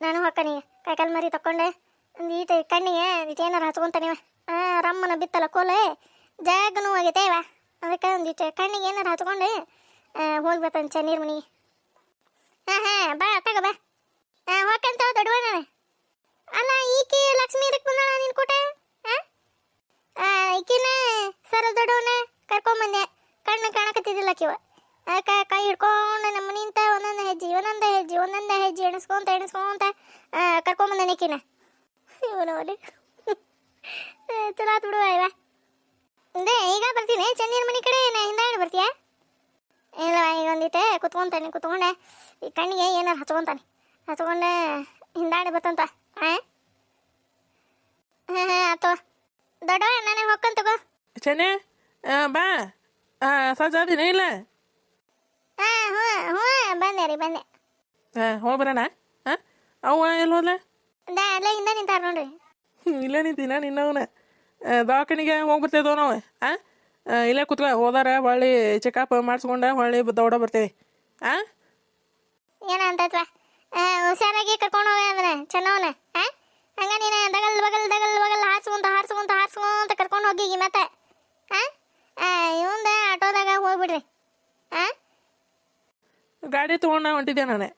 ನಾನು ಹೊಕ್ಕನಿ. ಕೈಕಾಲು ಮರಿ ತಕೊಂಡೆ. ಒಂದು ಈಟ ಕಣ್ಣಿಗೆ ಏನಾರು ಹಚ್ಕೊಂತಾನಿವ ರಮ್ಮನ ಬಿತ್ತಲ್ಲ ಕೋಲೆ. ಜಾಗನೂ ಆಗೈತೆ ಇವ. ಅದಕ್ಕೆ ಒಂದು ಈಟ ಕಣ್ಣಿಗೆ ಏನಾರು ಹಚ್ಕೊಂಡು. ಹೋಗ್ಬೇಕಂತ ನೀರು ಮನೆಗೆ. ಹಾಂ ಹಾಂ, ಬಾ, ತಗೋ ಬಾ. ಹಾಂ ಹೊಕ್ಕಂತ ದೊಡ್ಡವಣ್ಣ. ಅಲ್ಲ, ಈಕೆ ಲಕ್ಷ್ಮಿ ಇದಕ್ಕೆ ಬಂದಾಳ ನಿನ್ ಕೂಟ? ಆ? ಈಕಿನ ಸರ ದೊಡ್ಡವನ ಕರ್ಕೊಂಬಂದೆ. ಕಣ್ಣು ಕಾಣಕತ್ತಿದ್ದಿಲ್ಲ ಕಿವ ಕೈ ಹಿಡ್ಕೊಂಡು ನಮ್ಮ ನಿಂತ ಒಂದೊಂದು ಹೆಜ್ಜೆ ಒಂದೊಂದು ಹೆಜ್ಜೆ ಒಂದೊಂದು ಹೆಜ್ಜೆ ಎಣಿಸ್ಕೊಂತ ಎಣಿಸ್ಕೊಂತ ಆ, ನಿಕ್ಕಿನ. ಇವನು ಅವಲಿ ಚಲೋ ಆತು ಬಿಡುವ ಇವ ಈಗ ಬರ್ತೀನಿ. ಚಂದಿನ ಮನೆ ಕಡೆ ಹಿಂದಾಗಡೆ ಬರ್ತೀಯಾ? ಇಲ್ಲ ಈಗ ಒಂದಿಟ್ಟೆ ಕುತ್ಕೊಂತಾನೆ ಕುತ್ಕೊಂಡೆ. ಈ ಕಣ್ಣಿಗೆ ಏನಾರು ಹಚ್ಕೊಂತಾನೆ. ಹಚ್ಕೊಂಡೆ ಹಿಂದಾಡಿ ಬರ್ತಂತ. ಹಾಂ ಹಾಂ ಹಾಂ ಆತು. ದೊಡ್ಡವ ನಾನು ಹೊಕ್ಕಂತ ತಗೋ. ಚೆನ್ನೆ ಬಾ. ಸಜ್ಜಾದಿನ ಇಲ್ಲ. ಹಾಂ ಹ್ಞೂ ಹ್ಞೂ ಬಂದೆ ರೀ ಬಂದೆ. ಹಾಂ ಹೋಗಿ ಬರೋಣ. ಹಾಂ ಅವ್ವ ಎಲ್ಲಿ ಹೋದ್ಲ? ದ ಇಂದ ನಿಂತಾರ ನೋಡ್ರಿ. ಇಲ್ಲೇ ನಿಂತೀನ ನಿನ್ನವನ ದವಾಖಾನಿಗೆ ಹೋಗ್ಬಿಡ್ತೇವೆ ನಾವು ಹಾಂ ಇಲ್ಲೇ ಕುತ್ಕೊ ಹೋದಾರ ಹೊಳ್ಳಿ ಚೆಕಪ್ ಮಾಡಿಸ್ಕೊಂಡ ಹೊಳ್ಳಿ ದೌಡ ಬರ್ತೇವೆ. ಹಾಂ ಏನ ಅಂತತ್ವ? ಹುಷಾರಾಗಿ ಕರ್ಕೊಂಡು ಹೋಗ ಅದನ್ನ ಚೆನ್ನವನ ಹಾಂ ಹಂಗ ನೀನು ದಗಲ್ ಬಗಲ್ ದಗಲ್ ಬಗಲ್ ಹಾರ್ಸ್ಕೊಂತ ಹಾರ್ಸ್ಕೊಂತ ಹಾರ್ಸ್ಕೊಂತ ಕರ್ಕೊಂಡು ಹೋಗಿ ಮತ್ತೆ. ಹಾಂ ಇವಂದ ಆಟೋದಾಗ ಹೋಗ್ಬಿಡ್ರಿ. ಹಾಂ ಗಾಡಿ ತಗೊಂಡ ಹೊಂಟಿದ್ದೆ ನಾನೇ.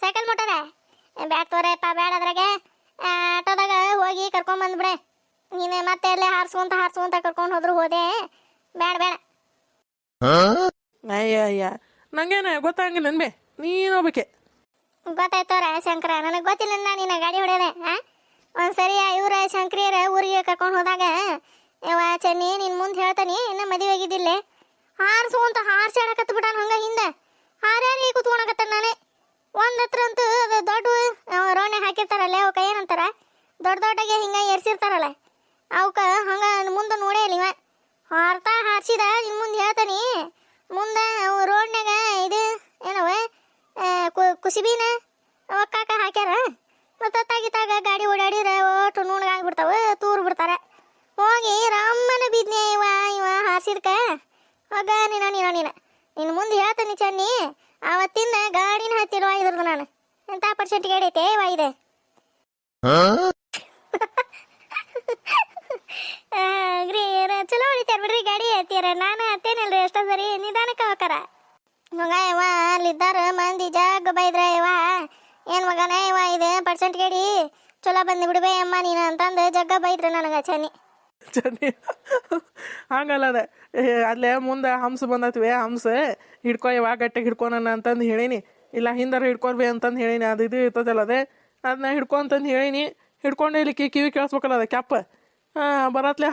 ಸೈಕಲ್ ಮೋಟರ ಬ್ಯಾಕ್ ತೋರಾಯ್ತ ಬ್ಯಾಡ ಅದ್ರಾಗೆ. ಆಟೋದಾಗ ಹೋಗಿ ಕರ್ಕೊಂಡ್ ಬಂದ್ಬಿಡೆ. ನೀನು ಮತ್ತೆ ಅಲ್ಲೇ ಹಾರ್ಸ್ಕೊಂತ ಹಾರ್ಸ್ಕೊಂತ ಕರ್ಕೊಂಡು ಹೋದ್ರು ಹೋದೆ. ಬ್ಯಾಡ ಬ್ಯಾಡ. ಅಯ್ಯ ಅಯ್ಯ ನಂಗೇನ ಗೊತ್ತಾಗಿಲ್ಲ ಅನ್ಬೆ ನೀನು ಹೋಗ್ಬೇಕೆ. ಗೊತ್ತಾಯ್ತವ್ರ ಶಂಕರ. ನನಗೆ ಗೊತ್ತಿಲ್ಲ ನೀನ ನೀನು ಗಾಡಿ ಹೊಡೆದೆ ಒಂದ್ಸರಿ ಇವ್ರ ಶಂಕರಿಯರ ಊರಿಗೆ ಕರ್ಕೊಂಡು ಹೋದಾಗ ಚೆನ್ನಿ ನಿನ್ ಮುಂದೆ ಹೇಳ್ತಾನೆ ಇನ್ನ ಮದುವೆ ಆಗಿದ್ದಿಲ್ಲ. ಅಂತ ಹಾರ್ಸಿ ಆಡಕತ್ತ ಬಿಟ್ಟಾನ ಹಂಗ ಹಿಂದೆ. ಹಾರ್ಯಾರಿ ಕುತ್ಕೊಳಕತ್ತ ನಾನೇ? ಒಂದ್ ಹತ್ರ ಅಂತೂ ಅದು ದೊಡ್ಡ ರೋಣೆ ಹಾಕಿರ್ತಾರಲ್ಲ, ಅವಕ್ಕ ಏನಂತಾರ? ದೊಡ್ಡ ದೊಡ್ಡಗೆ ಹಿಂಗ ಎರ್ಸಿರ್ತಾರಲ್ಲ. ಅವಕ್ಕ ಹಂಗ ಮುಂದೆ ನೋಡೇ ಇಲ್ಲ ಇವ. ಹಾರ್ತಾ ಹಾರ್ಸಿದ ನಿನ್ ಮುಂದೆ ಹೇಳ್ತಾನೆ. ಮುಂದೆ ಅವು ರೋಡ್ನ್ಯಾಗ ಇದು ಏನವ? ಕುಸಿಬಿನ ಒಕ್ಕಾಕ ಹಾಕ್ಯಾರ. ಮತ್ತು ತಾಗಿತಾಗ ಗಾಡಿ ಓಡಾಡಿದ್ರೆ ಒಟ್ಟು ನುಣ್ಣಗಾಗ್ಬಿಡ್ತಾವ ತೂರು ಬಿಡ್ತಾರ. ಹೋಗಿ ರಾಮನ ಬಿದ್ನೆ ಇವ? ಇವ ಹಾಸಿದ್ಕ ಹೋಗ ನೀನ ನೀನ ನೀನ. ನಿನ್ನ ಮುಂದೆ ಹೇಳ್ತೀನಿ ಚನ್ನಿ. ಅವತ್ತಿನ ಗಾಡಿನ ಹತ್ತಿರ ಇದ್ರದ್ದು ನಾನು. ಎಂತ ಪರ್ಸೆಂಟ್ ಗಾಡಿ ಐತೆ ಗ್ರೀ ಚಲೋ ಹೊಡಿತಾರ ಬಿಡ್ರಿ ಗಾಡಿ ಹತ್ತಿರ. ನಾನು ಹತ್ತೇನಲ್ರಿ ಎಷ್ಟೋ ಸರಿ ನಿಧಾನಕ್ಕೆ ಹೋಗಾರ ಮಗ ಇವ ಅಲ್ಲಿದ್ದಾರ ಮಂದಿ ಜಗ್ ಬೈದ್ರ ಇವ ಏನ್ ಮಗನೇ ಇವ ಇದೆ. ಪರ್ಸೆಂಟ್ ಗಾಡಿ ಚಲೋ ಬಂದು ಬಿಡ್ಬೇ ಅಮ್ಮ, ನೀನು ಅಂತಂದು ಜಗ್ಗ ಬೈದ್ರ ನನಗೆ ಚನಿ ಚನ್ನಿ. ಹಂಗಲ್ಲ ಅದ. ಅಲ್ಲೇ ಮುಂದೆ ಹಂಸ ಬಂದತ್ವೇ ಹಂಸ. ಹಿಡ್ಕೊ ಇವಾಗ ಗಟ್ಟಿಗೆ ಹಿಡ್ಕೊನ ಅಂತಂದು ಹೇಳೀನಿ. ಇಲ್ಲ ಹಿಂದರ ಹಿಡ್ಕೊರ್ಬಿ ಅಂತಂದು ಹೇಳೀನಿ. ಅದು ಇದು ಇರ್ತದಲ್ಲ ಅದೇ. ಅದನ್ನ ಹಿಡ್ಕೊ ಅಂತಂದು ಹೇಳೀನಿ. ಹಿಡ್ಕೊಂಡು ಇಲ್ಲಿ ಕಿವಿ ಕೇಳಿಸ್ಬೇಕಲ್ಲ ಅದ ಕ್ಯಾಪ್. ಹಾಂ, ಬರತ್ಲೆ.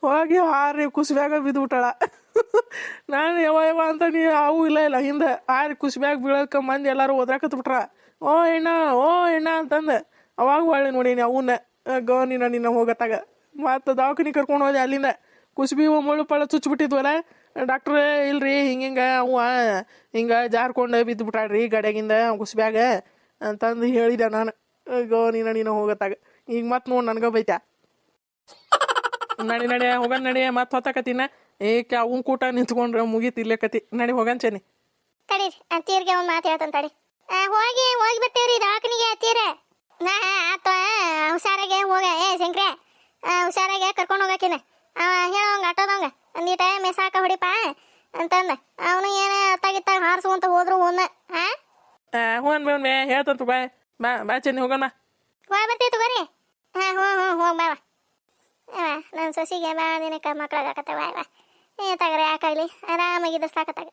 ಹೋಗಿ ಹಾರಿ ಕುಸಿಬ್ಯಾಗ ಬಿದ್ಬಿಟ್ಟಳ. ನಾನು ಯಾವ ಯಾವ ಅಂತ ನೀ ಅವು ಇಲ್ಲ ಇಲ್ಲ ಹಿಂದೆ ಹಾರಿ ಕುಸಿಬ್ಯಾಗ ಬೀಳಕ್ಕೆ ಮಂದಿ ಎಲ್ಲರೂ ಓದ್ರಾಕತ್ಬಿಟ್ರ ಓ ಎಣ್ಣ ಓ ಎಣ್ಣ ಅಂತಂದು. ಅವಾಗ ಒಳ್ಳೆ ನೋಡೀನಿ ಅವನ್ನ. ಗೋ ನಿನ್ನ ನಿನ್ನ ಹೋಗತ್ತಾಗ. ಮತ್ತು ದವಾಖಾನಿ ಕರ್ಕೊಂಡು ಹೋದೆ ಅಲ್ಲಿಂದ. ಕುಸ್ಬಿ ಮುಳ್ಳು ಪಳ್ಳ ಚುಚ್ಚಿಬಿಟ್ಟಿದ್ವಲ್ಲ ಡಾಕ್ಟ್ರ್, ಇಲ್ರಿ ಹಿಂಗಿಂಗ ಅವ ಹಿಂಗೆ ಜಾರ್ಕೊಂಡು ಬಿದ್ದು ಬಿಟ್ಟಾಡ್ರಿ ಗಡ್ಯಾಗಿಂದ ಕುಸ್ಬ್ಯಾಗ ಅಂತಂದು ಹೇಳಿದೆ ನಾನು. ಗೋ ನಿನ್ನ ನೀನು ಹೋಗತ್ತಾಗ. ಈಗ ಮತ್ತೆ ನೋಡಿ ನನಗೆ ಬೈತಾ ನಡಿ ನಡಿ, ಹೋಗನ್ ನಡಿ ಮತ್ತೆ ಹೊತ್ತಕತಿನ ಏಕೆ, ಅವನ್ ಕೂಟ ನಿಂತ್ಕೊಂಡ್ರೆ ಮುಗೀತು ಇಲ್ಲೇ ಕತಿ. ನಡಿ, ಹೋಗನ್ ಚೆನ್ನಿ. ತಡೀರಿ ಒಂದು ಮಾತು ಹೇಳ್ತಾನೆ ತಡಿ. ಹೋಗಿ ಹೋಗಿ ಬರ್ತೇವ್ರಿ ದವಾಖಾನಿಗೆ ಅತ್ತೀರ ನಾ ಆತ ಹುಷಾರಾಗೆ ಹೋಗ. ಏ ಶಂಕ್ರೆ ಹುಷಾರಾಗೆ ಕರ್ಕೊಂಡು ಹೋಗಕಿನ. ಹೇಳೋಂಗ ಆಟೋದವಂಗ ಒಂದೀಟ ಮೆಸಾಕ ಹೊಡಿಪ ಅಂತಂದ. ಅವನು ಏನ ಅತ್ತಾಗಿತ್ತಾಗ ಹಾರಿಸ್ಕೊಂತ ಹೋದ್ರು ಹೋನ ಹಾ ಹೋನ್ ಬೇ ಬೇ ಹೇಳ್ತಂತ ಬಾ. ಬಾ ಬಾ ಚೆನ್ನಿ ಹೋಗೋಣ. ಬಾ ಬರ್ತೀವಿ ತಗೋರಿ ಹಾ ಹ್ಞೂ ಹ್ಞೂ ಹೋಗಿ ಬಾ ನನ್ನ ಸೊಸಿಗೆ ಬಾ ದಿನಕ್ಕೆ ಬಾ ಬಾ. ಏ ತಗರ ಯಾಕಾಗಲಿ ಆರಾಮಾಗಿದ್ದ ಸಾಕತ್ತಾಗ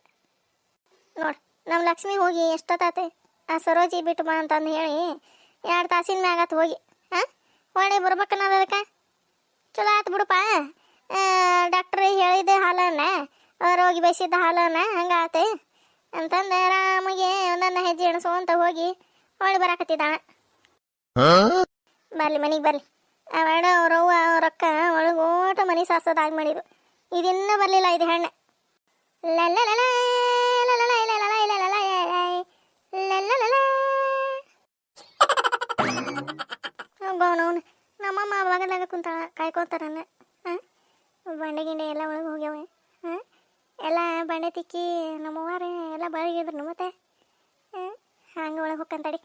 ನೋಡು ನಮ್ಮ ಲಕ್ಷ್ಮಿ ಹೋಗಿ ಎಷ್ಟೊತ್ತಾತೆ ಆ ಸರೋಜಿ ಬಿಟ್ಟು ಬಾ ಅಂತಂದು ಹೇಳಿ ಎರಡು ತಾಸಿನ ಮ್ಯಾಗತ್ ಹೋಗಿ ಹಾಂ ಹೊಳ್ಳಿ ಬರ್ಬೇಕನ್ನೋದು ಅದಕ್ಕೆ ಚಲೋ ಆತು ಬಿಡಪ್ಪ ಡಾಕ್ಟ್ರ್ ಹೇಳಿದ್ದೆ ಹಾಲನ್ನ ರೋಗಿ ಬಯಸಿದ್ದ ಹಾಲನ್ನ ಹಂಗಾತೆ ಅಂತಂದು ಆರಾಮಾಗಿ ಒಂದೊಂದು ಹೆಜ್ಜೆ ಅಂತ ಹೋಗಿ ಹೊಳ್ಳಿ ಬರಾಕತ್ತಿದ್ದಾಳ ಬರ್ಲಿ ಮನೆಗೆ ಬರ್ಲಿ ಅವರವ್ವ ಅವ್ರವ್ವ ಒಳಗೆ ಒಳಗೋಟ ಮನೆ ಸಾರ್ಸೋದಾಗಿ ಮಾಡಿದ್ರು ಇದಿನ್ನೂ ಬರಲಿಲ್ಲ ಇದು ಹೆಣ್ಣು ಲಲ್ಲ ಲಲ ಲಲ ಲಲ ಲಲ ಲಲ ಲಲ ಅವನವನು ನಮ್ಮಮ್ಮ ಬಗಲಾಗ ಕುಂತಾಳ ಕಾಯ್ಕೊತಾರನ್ನ ಹಾಂ ಬಂಡೆ ಗಿಂಡೆ ಎಲ್ಲ ಒಳಗೆ ಹೋಗ್ಯಾವ. ಹಾಂ ಎಲ್ಲ ಬಂಡೆ ತಿಕ್ಕಿ ನಮ್ಮವ್ವಾರ ಎಲ್ಲ ಬಳಿಗಿದ್ರು ಮತ್ತೆ ಹಂಗೆ ಒಳಗೆ ಹೋಗ್ಕಂತಡಿ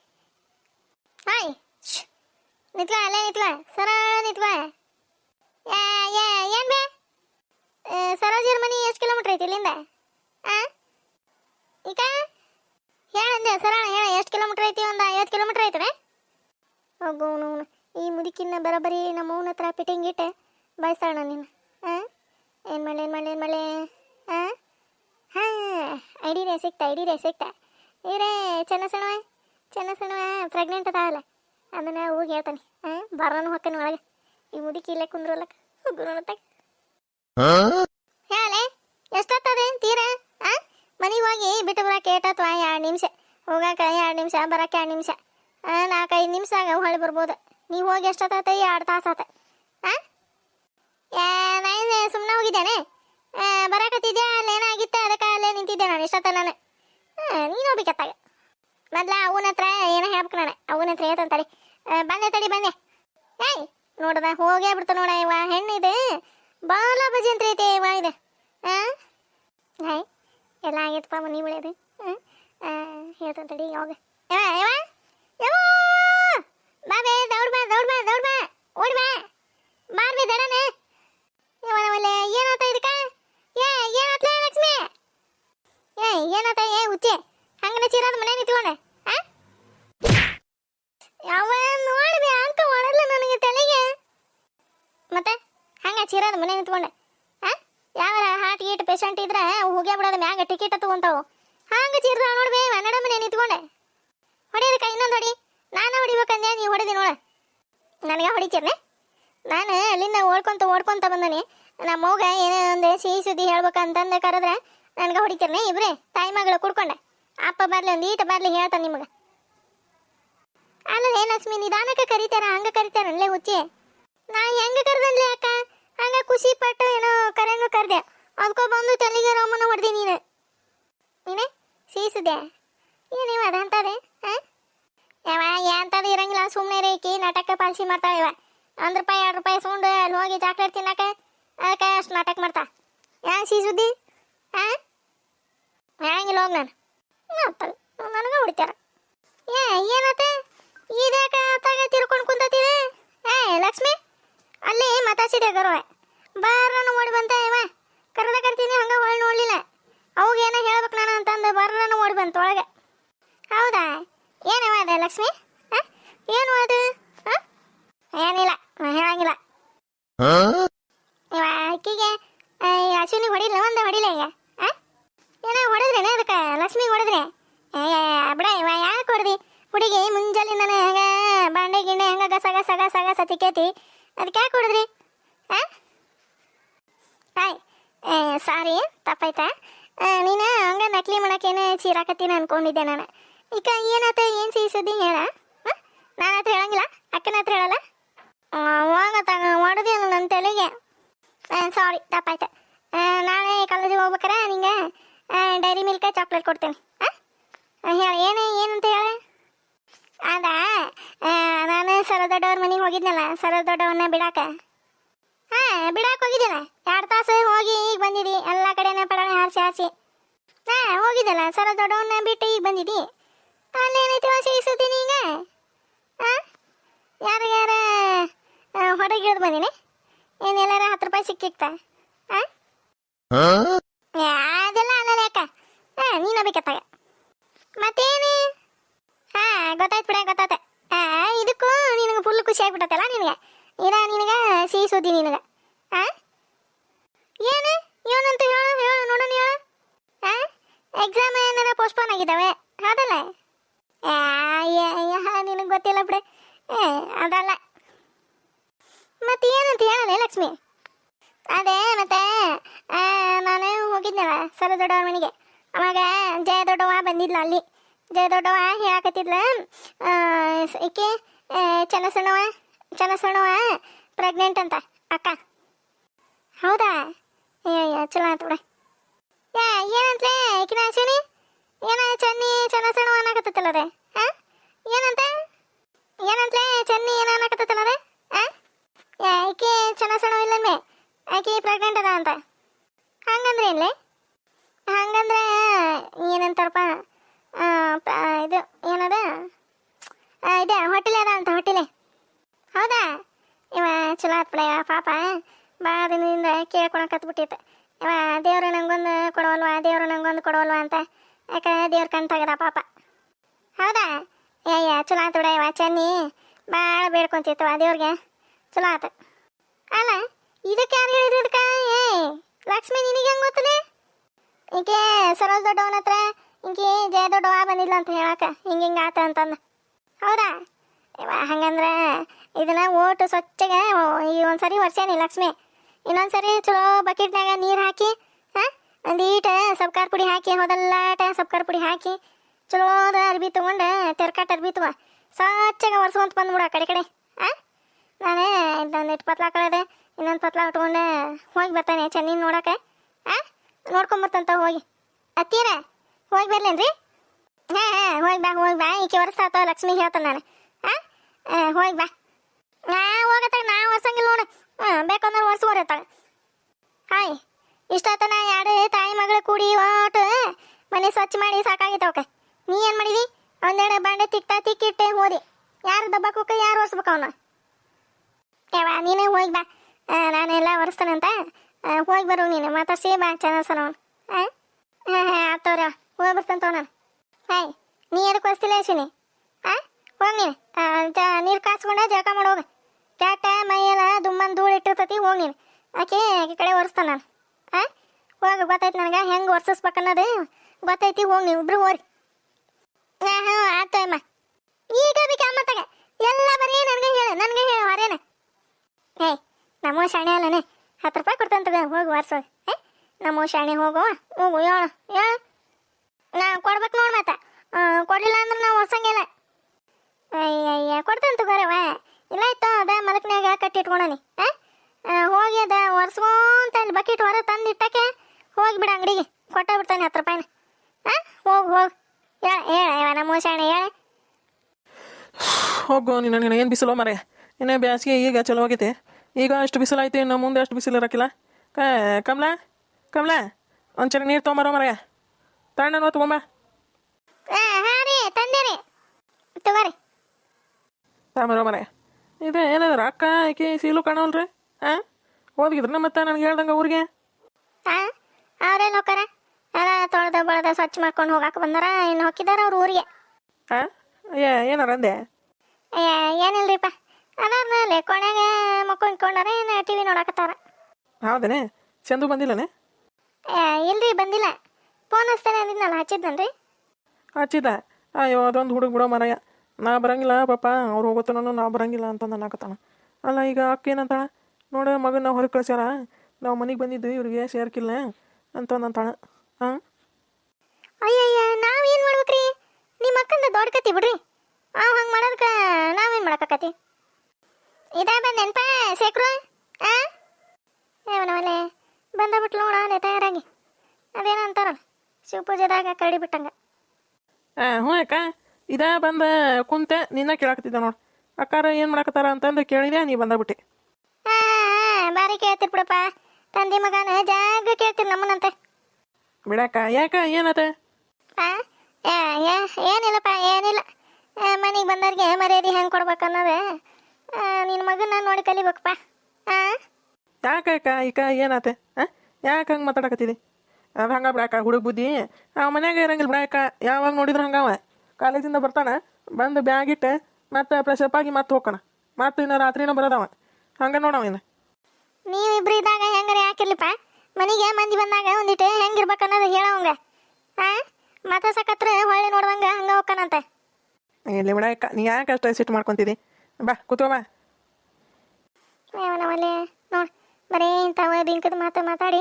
ಹಾಯ್ ನಿತ್ಲ, ಅಲ್ಲೇ ನಿತ್ಲ. ಸರ ನಿತ್ಲ. ಏನು ಬೇ? ಸರೋಜಿಯರ್ ಮನೆ ಎಷ್ಟು ಕಿಲೋಮೀಟ್ರ್ ಐತಿ ಇಲ್ಲಿಂದ? ಹಾಂ ಈಗ ಹೇಳಂದೆ ಸರಳ ಹೇಳ, ಎಷ್ಟು ಕಿಲೋಮೀಟ್ರ್ ಐತಿ? ಒಂದು ಐವತ್ತು ಕಿಲೋಮೀಟ್ರ್ ಐತವೆ? ಹೋಗೋನು ಮುದುಕಿನ ಬರೋಬ್ಬರಿ ನಮ್ಮ ಅವನ ಹತ್ರ ಪಿಟಿಂಗಿಟ್ಟೆ ಬಯಸೋಣ ನೀನು. ಹಾಂ ಏನು ಮಾಡಲಿ ಏನು ಮಾಡಲಿ ಏನು ಮಾಡಲಿ? ಹಾಂ ಹಾಂ ಐಡಿರೇ ಸಿಕ್ತಾ ಐಡಿರೇ ಸಿಕ್ತಾ. ಇವರೇ, ಚೆನ್ನ ಸಣ್ಣವ ಚೆನ್ನ ಸಣ್ಣವ ಪ್ರೆಗ್ನೆಂಟ್ ಅದಾವಲ್ಲ ಅದನ್ನ ಹೋಗಿ ಹೇಳ್ತಾನೆ. ಹಾಂ ಬರೋನು ಹೊಕ್ಕನ ಒಳಗೆ. ಈ ಮುದುಕಿ ಇಲ್ಲೇ ಕುಂದ್ರಲ್ಲ ಗುರುಣತ್ತಾಗ ಹೇಳಲೆ, ಎಷ್ಟೊತ್ತದೆ ತೀರ? ಆ? ಮನೆಗೆ ಹೋಗಿ ಬಿಟ್ಟು ಬರಕ್ಕೆ ಏಟತ್ವ ಎರಡು ನಿಮಿಷ. ಹೋಗಾಕ ಎರಡು ನಿಮಿಷ, ಬರಕ್ಕೆ ಎರಡು ನಿಮಿಷ. ನಾಲ್ಕೈದು ನಿಮಿಷ ಆಗ ಹೊಳೆ ಬರ್ಬೋದು. ನೀವು ಹೋಗಿ ಎಷ್ಟೊತ್ತಾತ ಎರಡು ತಾಸು ಆತ. ನಾನು ಸುಮ್ಮನೆ ಹೋಗಿದ್ದೇನೆ. ಬರಕತ್ತಿದ್ದೆ ಅಲ್ಲೇನಾಗಿತ್ತು ಅದಕ್ಕೆ ಅಲ್ಲೇ ನಿಂತಿದ್ದೆ ನಾನು ಎಷ್ಟೊತ್ತ ನಾನು. ನೀನು ಹೋಗ್ಬೇಕತ್ತಾಗ. ಮೊದ್ಲ ಅವನ ಹತ್ರ ಏನೋ ಹೇಳ್ಬೇಕು ನಾನು? ಅವನ ಹತ್ರ ಆ, ಬಂದೆ ತಡಿ ಬಂದೆ. ಏಯ್ ನೋಡದ ಹೋಗೇ ಬಿಡ್ತು ನೋಡ ಇವ. ಹೆಣ್ಣಿದೆ ಬಾಲ ಬಜಿ ಅಂತ ಐತೆ ಇವ ಇದೆ. ಹಾಂ ಹಾಯ್ ಎಲ್ಲ ಆಗೈತಪ್ಪ ಮನೆ ಬೆಳೆಯೋದು. ಹಾಂ ಹೇಳ್ತಂತಡಿ ತಡಿ ಯಾವಾಗ ಯಾವ ಯಾವ ಯಾವ ಬಾ ಬೇ ದೌಡ್ ಬಾ ದೌಡ್ ಬಾ ದೌಡ್ ಬಾ ಓಡ್ ಬಾ ಮಾರ್ ಬೇ ದಡನೆ ಇವನವಲ್ಲ ಏನಾತ ಇದಕ್ಕ ಏ ಏನಾತ್ಲ ಲಕ್ಷ್ಮಿ ಏ ಏನಾತ ಏ ಹುಚ್ಚೆ ಹಂಗನ ಚೀರಾದ ಮನೆ ನಿಂತ್ಕೊಂಡೆ ಆ ಯಾವ ನೋಡ್ಬೆ ಅಂಕ ಹೊಡಲ್ಲ ನನಗೆ ತಲೆಗೆ ಮತ್ತೆ ಹಂಗ ಚೀರಾದ ಮನೆ ನಿಂತ್ಕೊಂಡೆ ಆ ಯಾವ ಹಾರ್ಟ್ ಗೀಟ್ ಪೇಷಂಟ್ ಇದ್ರೆ ಹೋಗ್ಯಾ ಬಿಡೋದು ಮ್ಯಾಗ ಟಿಕೆಟ್ ತಗೊಂತಾವು ಹಂಗ ಚೀರ್ದ ನೋಡ್ಬೇ ಕನ್ನಡ ಮನೆ ನಿಂತ್ಕೊಂಡೆ ಹೊಡಿಯೋದಕ್ಕ ಇನ್ನೊಂದು ಹೊಡಿ ನಾನು ಹೊಡಿಬೇಕಂದೆ ನೀವು ಹೊಡೆದಿ ನೋಡ. ನನಗೆ ಹೊಡಿತೀರ್ನೆ ನಾನು ಅಲ್ಲಿಂದ ಓಡ್ಕೊಂತ ಓಡ್ಕೊಂತ ಬಂದಾನೆ. ನಮ್ಮ ಮಗ ಏನೋ ಒಂದು ಸಿಹಿ ಸುದ್ದಿ ಹೇಳ್ಬೇಕಂತಂದು ಕರೆದ್ರೆ ನನಗೆ ಹೊಡಿತೀರ್ನೆ ಇಬ್ರೇ, ತಾಯಿ ಮಗಳು ಕುಡ್ಕೊಂಡೆ. ಅಪ್ಪ ಬರಲಿ ಒಂದು ಈಟ ಬರ್ಲಿ ಹೇಳ್ತಾನೆ ನಿಮಗೆ. ಅಲ್ಲದೆ ಲಕ್ಷ್ಮಿ, ನಿಧಾನಕ್ಕೆ ಕರಿತಾರ, ಹಂಗೆ ಕರಿತಾರಲ್ಲೇ ಹುಚ್ಚಿ. ನಾ ಹೆಂಗ ಕರ್ದನ್ಲಿ ಅಕ್ಕ? ಹಂಗೆ ಖುಷಿ ಪಟ್ಟು ಏನೋ ಕರೆಂಗ ಕರ್ದೆ. ಅದಕ್ಕೋ ಬಂದು ತಲೆಗೆ ರೋಮನ ಹೊಡೆದಿ ನೀನು. ನೀನೆ? ಸೀಸುದೆ ಏನಿವ ಅದಂತದೆ ಹಾಂ ಯಾವ ಎಂತದು ಇರಂಗಿಲ್ಲ ಸುಮ್ಮನೆ ರೇಕಿ ನಾಟಕ ಪಾಲಿಸಿ ಮಾಡ್ತಾಳೆ ಇವ ಒಂದು ರೂಪಾಯಿ, ಎರಡು ರೂಪಾಯಿ ಸುಂಡು ಅಲ್ಲಿ ಹೋಗಿ ಚಾಕ್ಲೇಟ್ ತಿನ್ನಕ ಅದಕ್ಕೆ ಅಷ್ಟು ನಾಟಕ ಮಾಡ್ತಾ. ಯಾ ಸಿ ಸುದ್ದಿ ಹಾಂ ಹೇಳಂಗಿಲ್ಲ ಹೋಗಿ ನಾನು. ನನಗ ನನಗೆ ಏ ಏನತ್ತ ಇದ್ಯಾಕ ತಾಗ ತಿರ್ಕೊಂಡು ಕುಂತತಿದೆ ಏ ಲಕ್ಷ್ಮಿ ಅಲ್ಲಿ ಮಾತಾಡ್ಸಿದೆ ಗರ್ವ ಬಾರನು ಓಡಿ ಬಂತ ಇವ ಕರೆದ ಕರ್ತೀನಿ ಹಂಗ ಹೊಳ್ ನೋಡ್ಲಿಲ್ಲ ಅವಾಗ ಏನೋ ಹೇಳ್ಬೇಕು ನಾನು ಅಂತಂದು ಬರ್ರನು ಓಡಿ ಬಂತು ಒಳಗೆ ಹೌದಾ ಏನವ ಅದ ಲಕ್ಷ್ಮಿ ಆ? ಏನು ಅದು ಆ? ಏನಿಲ್ಲ ನಾ ಹೇಳಂಗಿಲ್ಲ ಇವ ಅಕ್ಕಿಗೆ ಅಶ್ವಿನಿ ಹೊಡಿಲ್ಲ ಒಂದು ಹೊಡಿಲ್ಲ ಈಗ ಆ? ಏನೋ ಹೊಡೆದ್ರೇನೆ ಅದಕ್ಕೆ ಲಕ್ಷ್ಮಿ ಹೊಡೆದ್ರೆ ಏ ಬಿಡ ಇವ ಹೊಡೆದಿ ಹುಡುಗಿ ಮುಂಜಾನೆ ಹೆಂಗ ಬಾಂಡೆ ಗಿಂಡೆ ಹೆಂಗ ಗಸ ಗಸ ಗಸ ಗಸ ತಿಕ್ಕೇತಿ. ಅದಕ್ಕೆ ಯಾಕೆ ಹೊಡೆದ್ರಿ? ಆ? ಹಾಯ್ ಸಾರಿ ತಪ್ಪಾಯ್ತಾ? ನೀನ ನೀನು ಹಂಗ ನಕಲಿ ಮಾಡಕ್ಕೇನೆ ಚೀರಾಕತ್ತೀನಿ ಅನ್ಕೊಂಡಿದ್ದೆ ನಾನು. ಈಗ ಏನತ್ತ ಏನು ಸಿಹಿ ಸುದ್ದಿ ಹೇಳ? ನಾನು ಹತ್ರ ಹೇಳಂಗಿಲ್ಲ ಅಕ್ಕನ ಹತ್ರ ಹೇಳಲ್ಲ? ಹೋಗತ್ತ ಹೊಡೆದೇನು ನನ್ನ ತಲೆಗೆ. ಸಾರಿ ತಪ್ಪಾಯ್ತ. ನಾಳೆ ಕಾಲೇಜಿಗೆ ಹೋಗ್ಬೇಕಾರೆ ನಿಂಗೆ ಡೈರಿ ಮಿಲ್ಕ್ ಚಾಕ್ಲೇಟ್ ಕೊಡ್ತೀನಿ. ಹಾಂ ಹೇಳ ಏನು ಏನಂತ ಹೇಳ? ಅದಾ ಆ, ಸರ ದೊಡ್ಡವ್ರ ಮನೆಗೆ ಹೋಗಿದ್ನಲ್ಲ ಸರ ದೊಡ್ಡವನ್ನ ಬಿಡಾಕ? ಹಾ ಬಿಡಾಕ ಹೋಗಿದ್ದಿಲ್ಲ ಎರಡು ತಾಸು ಹೋಗಿ ಈಗ ಬಂದಿದಿ ಎಲ್ಲ ಕಡೆನೇ ಪಡಾಣೆ ಹಾರಿಸಿ ಹಾರಿಸಿ. ಹಾ ಹೋಗಿದ್ದಲ್ಲ ಸರ ದೊಡ್ಡವನ್ನ ಬಿಟ್ಟು ಈಗ ಬಂದಿದಿ? ಅಲ್ಲೇನೈತಿ ವಾಸಿ ಈಗ ಹಾ ಯಾರು ಯಾರ ಹಿಡಿದು ಬಂದಿನಿ? ಏನೆಲ್ಲಾರ ಹತ್ತು ರೂಪಾಯಿ ಸಿಕ್ಕಿಕ್ತ ಹಾ? ಅದೆಲ್ಲ ಅಲ್ಲ ಯಾಕ ಹಾ ನೀನು ಬೇಕತ್ತಾಗ ಮತ್ತೇನು? ಹಾ ಗೊತ್ತಾಯ್ತು ಬಿಡ ಆಗ್ಬಿಟ್ಟತ್ತಲ್ಲ ನಿನಗೆ? ಇದ ನಿನಗೆ ಸಿಹಿ ಸುದ್ದಿ ನಿನಗೆ. ಆ? ಏನು? ಏನಂತ ಹೇಳು ಹೇಳು, ನೋಡೋಣ ಹೇಳು. ಆ? ಎಕ್ಸಾಮ್ ಏನಾರ ಪೋಸ್ಟ್ಪೋನ್ ಆಗಿದ್ದಾವೆ? ಹೌದಲ್ಲ? ನಿನಗೆ ಗೊತ್ತಿಲ್ಲ ಬಿಡೆ. ಏ, ಅದಲ್ಲ. ಮತ್ತೆ ಏನಂತ ಹೇಳಲ್ಲ ಲಕ್ಷ್ಮಿ? ಅದೇ, ಮತ್ತೆ ನಾನು ಹೋಗಿದ್ನಲ್ಲ ಸರ ದೊಡ್ಡವ್ರ ಮನೆಗೆ. ಅವಾಗ ಜಯ ದೊಡ್ಡವ ಬಂದಿದ್ಲ ಅಲ್ಲಿ. ಜಯ ದೊಡ್ಡವ ಹೇಳಕತ್ತಿದ್ಲ ಈಕೆ ಚೆನ್ನಸಣ್ಣವ ಚೆನ್ನಸಣ್ಣವ ಪ್ರೆಗ್ನೆಂಟ್ ಅಂತ. ಅಕ್ಕ. ಹೌದಾ? ಏಯ್ಯ ಚಲೋ ಆಯ್ತು ಬಿಡ. ಯಾ ಏನಂತಲೇ? ಈಕಿನ ಶಿವನಿ ಏನ ಚನ್ನಿ, ಚೆನ್ನಸಣ್ಣವ ಅನ್ನಕತ್ತಲ್ಲ ಅದೇ? ಹಾಂ ಏನಂತ? ಏನಂತಲೇ? ಚನ್ನಿ ಏನ ಅನ್ನಕತ್ತಲ್ಲ ಅದೇ? ಹಾಂ ಯಾ ಈಕೆ ಚೆನ್ನಸಣ್ಣವ ಇಲ್ಲನ್ನೇ ಆಕೆ ಪ್ರೆಗ್ನೆಂಟ್ ಅದ ಅಂತ. ಹಂಗಂದ್ರೆ ಇಲ್ಲೇ ಹಂಗಂದ್ರೆ, ಏನಂತಾರಪ್ಪ? ಇದು, ಏನದ? ಇದೆ ಹೋಟೆಲ್ ಅದ ಅಂತ ಹೋಟೆಲೆ ಹೌದಾ? ಇವ ಚಲೋ ಆತ್ಬಿಡ ಇವ ಪಾಪ ಭಾಳ ದಿನದಿಂದ ಕೇಳ್ಕೊಳಕ್ ಹತ್ಬಿಟ್ಟಿತ್ತು ಇವ, ದೇವ್ರು ನಂಗೊಂದು ಕೊಡೋಲ್ವಾ ದೇವ್ರು ನಂಗೊಂದು ಕೊಡೋಲ್ವಾ ಅಂತ. ಯಾಕೆ, ದೇವ್ರ ಕಣ್ತಾಗದ ಪಾಪ. ಹೌದಾ? ಅಯ್ಯ ಚಲೋ ಆತು ಬಿಡ, ಇವ, ಚೆನ್ನಿ. ಭಾಳ ಬೇಡ್ಕೊಂತಿತ್ತು ದೇವ್ರಿಗೆ. ಚಲೋ ಆತು. ಅಲ್ಲ, ಇದಕ್ಕೆ ಯಾರು ಹೇಳಿದ್ರಕ್ಕ ಏ, ಲಕ್ಷ್ಮಿ, ನಿನಗೆ ಹೆಂಗೆ ಗೊತ್ತದೆ ಇಕೆ ಸರೋಜ್ ದೊಡ್ಡವನ ಹತ್ರ ಹಿಂಗೆ ಜಯ ದೊಡ್ಡವ ಬಂದಿಲ್ಲ ಅಂತ ಹೇಳಕ್ಕ, ಹಿಂಗೆ ಹಿಂಗೆ ಆತ ಅಂತಂದು. ಹೌದಾ? ಹಂಗಂದ್ರೆ ಇದನ್ನ ಓಟು ಸ್ವಚ್ಛಗೆ ಈ ಒಂದ್ಸರಿ ವರ್ಷೇನಿ ಲಕ್ಷ್ಮಿ. ಇನ್ನೊಂದ್ಸರಿ ಚಲೋ ಬಕೆಟ್ನಾಗ ನೀರು ಹಾಕಿ, ಹಾಂ, ಒಂದೀಟ ಸಬ್ಕಾರ ಪುಡಿ ಹಾಕಿ ಹೋದಲ್ಲಾಟ ಸಬ್ಕಾರ ಪುಡಿ ಹಾಕಿ, ಚಲೋದ ಅರ್ಬಿ ತೊಗೊಂಡು ತೆರ್ಕಾಟ ಅರ್ಬಿ ತಗೋ. ಸ್ವಚ್ಛಗೆ ಒರೆಸ್ಕೊಂತ ಬಂದ್ಬಿಡು ಕಡೆ ಕಡೆ, ಹಾಂ? ನಾನೇ ಇದೊಂದು ಇಟ್ಟು ಪತ್ಲ ಕಳೆದೆ, ಇನ್ನೊಂದು ಪತ್ಲ ಉಟ್ಕೊಂಡು ಹೋಗಿ ಬರ್ತಾನೆ ಚೆನ್ನಿನ ನೋಡೋಕೆ, ಹಾಂ? ನೋಡ್ಕೊಂಬರ್ತಂತ ಹೋಗಿ. ಅತ್ತೀರ, ಹೋಗಿ ಬರ್ಲೇನ್ರಿ? ಹಾಂ ಹೋಗಿ ಬಾ ಹೋಗಿ ಬಾ. ಈಕೆ ಒರೆಸ್ತಾತ ಲಕ್ಷ್ಮಿ ಹೇಳ್ತಾನೆ ನಾನು ಹಾ? ಹೋಗಿ ಬಾ. ನಾ ಹೋಗತ್ತಾಗ ನಾ ಒರ್ಸಂಗಿಲ್ಲ ನೋಡು. ಬೇಕಂದ್ರೆ ಒರೆಸ್ಬೋರತ್ತಾಗ ಹಾಯ್. ಇಷ್ಟಾತನ ಎರಡು ತಾಯಿ ಮಗಳು ಕೂಡಿ ಒಟ್ಟು ಮನೆ ಸ್ವಚ್ಛ ಮಾಡಿ ಸಾಕಾಗಿತ್ತವಕ್ಕೆ ನೀ ಏನು ಮಾಡಿದಿ? ಒಂದೆರಡು ಬಾಂಡೆ ತಿಕ್ತಾ ತಿಕ್ಕಿಟ್ಟೆ ಹೋದಿ. ಯಾರು ದಬ್ಬಕ್ಕೆ ಯಾರು ಒರೆಸ್ಬೇಕು ಅವನು? ಯಾವ ನೀನೇ ಹೋಗಿ ಬಾ. ನಾನು ನಾನೆಲ್ಲ ಒರೆಸ್ತಾನಂತ ಹೋಗಿ ಬರು ನೀನು. ಮಾತಾಡ್ಸಿ ಬಾ ಚೆನ್ನಾಗಿ ಸಲ ಅವನು. ಹಾಂ ಹಾಂ ಹಾಂ, ಆತವ್ರ. ಹೋಗಿ ಬರ್ತಂತ ನಾನು. ಹಾಯ್, ನೀ ಎದಕ್ಕೆ ಒರೆಸ್ತಿಲ್ಲ ಶಿನಿ? ಹಾಂ ಹೋಗಿ ನೀನು. ನೀರು ಕಾಸ್ಕೊಂಡೆ ಜಳಕ ಮಾಡೋಗ ಕ್ಯಾಟ ಮೈಯೆಲ್ಲ ದುಮ್ಮನ್ ಧೂಳು ಇಟ್ಟಿರ್ತತಿ, ಹೋಗಿ ನೀನು. ಆಕೆ ಆಕೆ ಕಡೆ ಒರೆಸ್ತಾನ ನಾನು. ಹಾಂ ಹೋಗಿ ಗೊತ್ತೈತಿ ನನಗೆ ಹೆಂಗೆ ಒರೆಸಿಸ್ಬೇಕು ಅನ್ನೋದು. ಗೊತ್ತೈತಿ ಹೋಗಿ ನೀವು ಇಬ್ರು ಹೋರಿ. ಹಾಂ ಹಾಂ ಆಯ್ತು ಅಮ್ಮ. ಈಗ ಬೇಕ ಅಮ್ಮತ್ತಾಗ ಎಲ್ಲ ಬರೀ ನನಗೆ ಹೇಳು ನನಗೆ ಹೇಳು, ಹೊರೇನ. ಏಯ್, ನಮ್ಮ ಶಾಣೆ ಅಲ್ಲನೆ. ಹತ್ತು ರೂಪಾಯಿ ಕೊಡ್ತಾನೆ ತಗೋ, ಹೋಗಿ ವಾರ್ಸೋಗಿ ಏ, ನಮ್ಮ ಶಾಣೆ ಹೋಗು ಹೋಗು, ಹೇಳು ಹೇಳು. ನಾ ಕೊಡ್ಬೇಕು ನೋಡ್ ಮತ್ತೆ. ಕೊಡ್ಲಿಲ್ಲ ಅಂದ್ರೆ ನಾವು ಹೊಸಂಗಿಲ್ಲ ಅಯ್ಯಯ್ಯ ಕೊಡ್ತೇನೆ ತಗೋರವ ಇಲ್ಲ ಆಯ್ತು, ಅದ ಮಲಕ್ನ್ಯಾಗ ಕಟ್ಟಿಟ್ಕೊಳನಿ ಹೋಗಿ ಅದ ಒರೆಸ್ಕೊಂತ ಬಕೆಟ್ ಹೊರ ತಂದು ಇಟ್ಟಕ್ಕೆ ಹೋಗಿ ಬಿಡ ಅಂಗಡಿಗೆ. ಕೊಟ್ಟ ಬಿಡ್ತಾನೆ ಹತ್ತು ರೂಪಾಯಿನ. ಹಾಂ ಹೋಗಿ ಹೋಗಿ. ಹೇಳ ಹೇಳ ನಮ್ಮ ಶಾಣೆ ಹೇಳ. ಹೋಗು, ನೀನು ನಿನಗೆ ಏನು ಬಿಸಿಲು ಮರೆ ಇನ್ನೇ ಬ್ಯಾಸಿಗೆ ಈಗ ಚಲೋ ಆಗೈತೆ ಈಗ ಅಷ್ಟು ಬಿಸಿಲು ಐತೆ ಇನ್ನು ಮುಂದೆ ಅಷ್ಟು ಬಿಸಿಲು ಇರಕ್ಕಿಲ್ಲ. ಕಮಲ? ಕಮಲ? ಒಂಚೂರು ನೀರು ತೊಗೊಂಬರೋ ಮರ ತಣ್ಣನೋ ತಗೊಂಬ. ತಗೋರಿ ತಗೊಂಬರೋ ಮರ ಇದು ಏನದ ರೊಕ್ಕ ಆಕೆ ಸೀಲು ಕಾಣವಲ್ರಿ? ಹಾಂ ಹೋಗಿದ್ರನ ಮತ್ತೆ ನನಗೆ ಹೇಳ್ದಂಗೆ ಊರಿಗೆ? ಹಾಂ ಅವ್ರೇನು ಹೋಗಾರ ಎಲ್ಲ ತೊಳೆದ ಬಳದ ಸ್ವಚ್ಛ ಮಾಡ್ಕೊಂಡು ಹೋಗಾಕ ಬಂದಾರ ಇನ್ನು ಹೋಗಿದಾರ ಅವ್ರ ಊರಿಗೆ. ಹಾಂ ಏ ಏನಾರ ಅಂದೆ? ಏನಿಲ್ರಿಪ್ಪ. ಅದಾರ್ನಲ್ಲಿ ಕೊನೆಗೆ ಮಕ್ಕೊಂಡ್ಕೊಂಡಾರ ಏನು ಟಿ ವಿ ನೋಡಕತ್ತಾರ. ಹೌದೇನೆ? ಚಂದು ಬಂದಿಲ್ಲನೆ? ಇಲ್ರಿ ಬಂದಿಲ್ಲ. ಫೋನ್ ಹಚ್ತಾನೆ ಅಂದಿದ್ನಲ್ಲ ಹಚ್ಚಿದ್ನನ್ರಿ ಹಚ್ಚಿದ ಅಯ್ಯೋ ಅದೊಂದು ಹುಡುಗ ಬಿಡೋ ಮರಯ್ಯ ನಾ ಬರಂಗಿಲ್ಲ ಪಾಪ. ಅವ್ರು ಹೋಗೋತನೂ ನಾ ಬರಂಗಿಲ್ಲ ಅಂತಂದು ಅನ್ನಕತ್ತಾನ ಅಲ್ಲ ಈಗ ಅಕ್ಕ ಏನಂತಾಳ? ನೋಡು ಮಗನ ಹೊರಗೆ ಕಳ್ಸ್ಯಾರ. ನಾವು ಮನೆಗೆ ಬಂದಿದ್ದು ಇವ್ರಿಗೆ ಸೇರ್ಕಿಲ್ಲ ಅಂತಂದು ಅಂತಾಳ ಹಾಂ? ಅಯ್ಯಯ್ಯ ನಾವ್ ಏನು ಮಾಡ್ಬೇಕ್ರಿ? ನಿಮ್ಮ ಅಕ್ಕಂದ ದೊಡ್ಡ ಕತಿ ಬಿಡ್ರಿ. ಅವ್ ಹಂಗೆ ಮಾಡೋದಕ್ಕೆ ನಾವೇನು ಮಾಡಕತ್ತಿ ಇದ ಬಂದೇನ್ಪ ಸೇಕ್ರು ಆ? ಏವನವಲೆ ಬಂದ ಬಿಟ್ಲು ನೋಡ ತಯಾರಾಗಿ. ಅದೇನೋ ಅಂತಾರಲ್ಲ ಶಿವಪೂಜೆದಾಗ ಕರಡಿ ಬಿಟ್ಟಂಗ. ಹಾಂ ಹ್ಞೂ ಅಕ್ಕ. ಇದ ಬಂದ ಕುಂತೆ ನಿನ್ನ ಕೇಳಾಕತ್ತಿದ್ದ ನೋಡು. ಅಕ್ಕಾರ ಏನು ಮಾಡಕತ್ತಾರ ಅಂತಂದು ಕೇಳಿದೆ ನೀ ಬಂದಬಿಟ್ಟೆ. ಹಾ ಬಾರಿ ಕೇಳ್ತಿರ್ ಬಿಡಪ್ಪ. ತಂದೆ ಮಗನ ಜಾಗ ಕೇಳ್ತೀರಿ ನಮ್ಮನಂತೆ. ಬಿಡಕ್ಕ ಯಾಕ ಏನತ ಏನಿಲ್ಲಪ್ಪ ಏನಿಲ್ಲ. ಮನೆಗೆ ಬಂದವ್ರಿಗೆ ಮರ್ಯಾದೆ ಹೆಂಗೆ ಕೊಡ್ಬೇಕು ಅನ್ನೋದು. ನಿನ್ನ ಮಗನ ನೋಡಿ ಕಲಿಬೇಕಪ್ಪ. ಹಾಂ ಯಾಕ ಅಕ್ಕ ಏನಾತೆ ಹಾಂ ಯಾಕೆ ಹಂಗೆ ಮಾತಾಡಕತ್ತಿದಿ? ಅದು ಹಂಗೆ ಬಿಡಾಕ ಹುಡುಗ ಬುದ್ಧಿ. ಅವ ಮನ್ಯಾಗ ಇರಂಗಿಲ್ಲ ಬಿಡಾಕ ಯಾವಾಗ ನೋಡಿದ್ರೆ ಹಂಗವ ಕಾಲೇಜಿಂದ ಬರ್ತಾನ ಬಂದು ಬ್ಯಾಗ್ ಇಟ್ಟು ಮತ್ತೆ ಫ್ರೆಶಪ್ ಆಗಿ ಮತ್ತೆ ಹೋಗೋಣ ಮತ್ತೆ ಇನ್ನು ರಾತ್ರಿನ ಬರೋದವ. ಹಂಗೆ ನೋಡವ ಇನ್ನು. ನೀವಿಬ್ರು ಇದ್ದಾಗ ಹೆಂಗಾರೆ ಯಾಕಿರ್ಲಿಪ್ಪ? ಮನೆಗೆ ಮಂದಿ ಬಂದಾಗ ಒಂದಿಟ್ಟು ಹೆಂಗಿರ್ಬೇಕು ಅನ್ನೋದು ಹೇಳೋವಂಗ. ಹಾಂ ಸಕತ್ರ ಹೊಳ್ಳಿ ನೋಡ್ದಂಗ ಹಂಗ ಹೋಗ್ಕನಂತ ಇಲ್ಲಿ ಬಿಡಾಕ ನೀ ಯಾಕೆ ಅಷ್ಟು ಸಿಟ್ಟು ಮಾಡ್ಕೊಂತಿದಿ? ಬಾ ಕೂತ್ಕೋ ಬಾ. ನೋಡಿ ಬರೀ ಇಂಥವ ಬಿಂಕದ ಮಾತು ಮಾತಾಡಿ.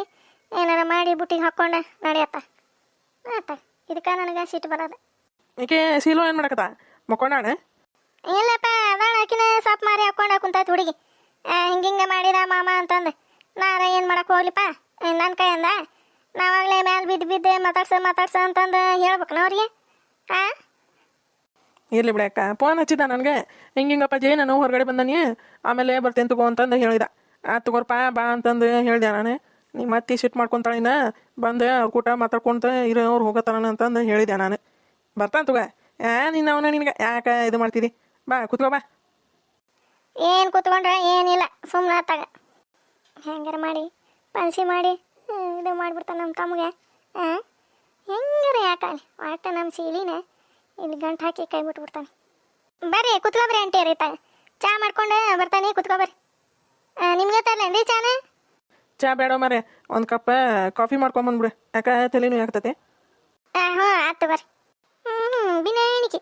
ಏನಾರ ಮಾಡಿ ಬುಟ್ಟಿಗೆ ಹಾಕೊಂಡ ನಡೆಯತ್ತ ಆತ ಇದಕ್ಕೆ ನನಗೆ ಸಿಟ್ಟು ಬರೋದು ಏಕೆ ಸೀಲು ಏನು ಮಾಡಕತ್ತ? ಮಕ್ಕೊಂಡಾಣ ಇಲ್ಲಪ್ಪ ಅದಾಳ. ಆಕಿನ ಸಾಪ್ ಮಾರಿ ಹಾಕೊಂಡ ಕುಂತಾಯ್ತು ಹುಡುಗಿ. ಹಿಂಗಿಂಗ ಮಾಡಿದ ಮಾಮ ಅಂತಂದು. ನಾರ ಏನು ಮಾಡಕ್ಕೆ ಹೋಗ್ಲಿಪ್ಪ? ನನ್ನ ಕೈಯಿಂದ? ನಾವಾಗ್ಲೇ ಮ್ಯಾಲೆ ಬಿದ್ದು ಬಿದ್ದೆ ಮಾತಾಡ್ಸ ಮಾತಾಡ್ಸ ಅಂತಂದು ಹೇಳ್ಬೇಕು ಅವ್ರಿಗೆ. ಹಾಂ ಇರ್ಲಿ ಬಿಡಕ್ಕ ಫೋನ್ ಹಚ್ಚಿದ ನನಗೆ. ಹಿಂಗಿಂಗಪ್ಪ ಜೈ ನಾನು ಹೊರಗಡೆ ಬಂದಾನಿ. ಆಮೇಲೆ ಬರ್ತೇನೆ ತಗೋ ಅಂತಂದು ಹೇಳಿದ. ಆ ತಗೋರ್ಪ ಬಾ ಅಂತಂದು ಹೇಳಿದೆ ನಾನು. ನೀ ಮತ್ತೆ ಸಿಟ್ ಮಾಡ್ಕೊತಾಳಿನ? ಬಂದೆ ಅವ್ರ ಕೂಟ ಮಾತಾಡ್ಕೊಂತ ಇರೋ ಅವ್ರು ಹೋಗತ್ತಾನ ಅಂತಂದು ಹೇಳಿದೆ ನಾನು. ಬರ್ತಾನೆ ತಗೋ. ಯಾ ನೀನು ಅವನ ನಿನಗೆ ಯಾಕೆ ಇದು ಮಾಡ್ತಿದಿ? ಬಾ, ಕೂತ್ಕೋ, ಬಾ. ಏನು ಕೂತ್ಕೊಂಡ್ರೆ ಏನಿಲ್ಲ ಸುಮ್ಮನೆ ಆತಾಗ. ಹೆಂಗಾರ ಮಾಡಿ, ಪನ್ಸಿ ಮಾಡಿ ಇದು ಮಾಡಿಬಿಡ್ತಾನೆ ನಮ್ಮ ತಮ್ಮಗೆ ಹಾಂ ಹೆಂಗಾರ ಯಾಕಾನೆ ಒಟ್ಟ ನಮ್ಮ ಸೀಲಿನ ಇಲ್ಲಿ ಗಂಟು ಹಾಕಿ ಕೈ ಬಿಟ್ಬಿಡ್ತಾನೆ ಬರ್ರಿ ಕುತ್ಕೊಬ್ರಿ ಆಂಟಿ ರೀ ತ ಚಾ ಮಾಡ್ಕೊಂಡು ಬರ್ತಾನೆ ಕುತ್ಕೊಬರ್ರಿ ನಿಮ್ಗೆ ತರ್ಲೇನ್ರಿ ಚಾನ? ಚಾ ಬೇಡ ಮಾರೆ ಒಂದು ಕಪ್ ಕಾಫಿ ಮಾಡ್ಕೊಂಬಂದ್ಬಿಡು ಯಾಕೆ ತಲೆನೂ ಆಗ್ತತೆ? ಹ್ಞೂ ಆಯ್ತು ಬರ್ರಿ. ಹ್ಞೂ ಬಿನಾಣಿಕೆ